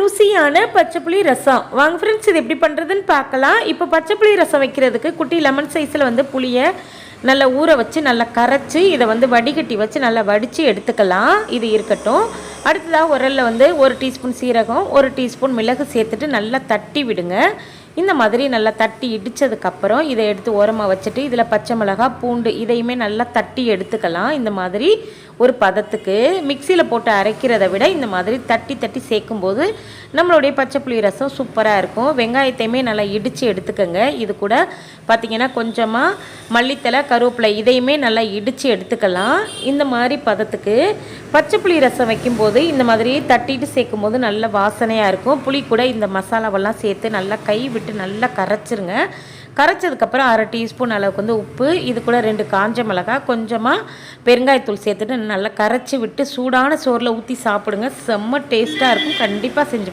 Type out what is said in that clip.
ருசியான பச்சைப்புளி ரசம். வாங்க ஃப்ரெண்ட்ஸ் இது எப்படி பண்ணுறதுன்னு பார்க்கலாம். இப்போ பச்சைப்புளி ரசம் வைக்கிறதுக்கு குட்டி லெமன் சைஸில் வந்து புளியை நல்லா ஊற வச்சு நல்லா கரைச்சி இதை வந்து வடிகட்டி வச்சு நல்லா வடித்து எடுத்துக்கலாம். இது இருக்கட்டும். அடுத்ததாக உரலில் வந்து ஒரு டீஸ்பூன் சீரகம் ஒரு டீஸ்பூன் மிளகு சேர்த்துட்டு நல்லா தட்டி விடுங்க. இந்த மாதிரி நல்லா தட்டி இடித்ததுக்கப்புறம் இதை எடுத்து ஓரமாக வச்சுட்டு இதில் பச்சை மிளகா பூண்டு இதையுமே நல்லா தட்டி எடுத்துக்கலாம். இந்த மாதிரி ஒரு பதத்துக்கு மிக்சியில் போட்டு அரைக்கிறத விட இந்த மாதிரி தட்டி தட்டி சேர்க்கும்போது நம்மளுடைய பச்சை புளி ரசம் சூப்பராக இருக்கும். வெங்காயத்தையுமே நல்லா இடித்து எடுத்துக்கோங்க. இது கூட பார்த்திங்கன்னா கொஞ்சமாக மல்லித்தலை கருவேப்பிலை இதையுமே நல்லா இடித்து எடுத்துக்கலாம். இந்த மாதிரி பதத்துக்கு பச்சை புளி ரசம் வைக்கும்போது இந்த மாதிரி தட்டிட்டு சேர்க்கும்போது நல்ல வாசனையாக இருக்கும். புளி கூட இந்த மசாலாவெல்லாம் சேர்த்து நல்லா கை விட்டு நல்லா கரைச்சிருங்க. கரைச்சதுக்கப்புறம் அரை டீஸ்பூன் அளவுக்கு வந்து உப்பு இது கூட ரெண்டு காஞ்ச மிளகாய் கொஞ்சமாக பெருங்காயத்தூள் சேர்த்துட்டு நல்லா கரைச்சி விட்டு சூடான சோறில் ஊற்றி சாப்பிடுங்க. செம்ம டேஸ்ட்டாக இருக்கும். கண்டிப்பாக செஞ்சு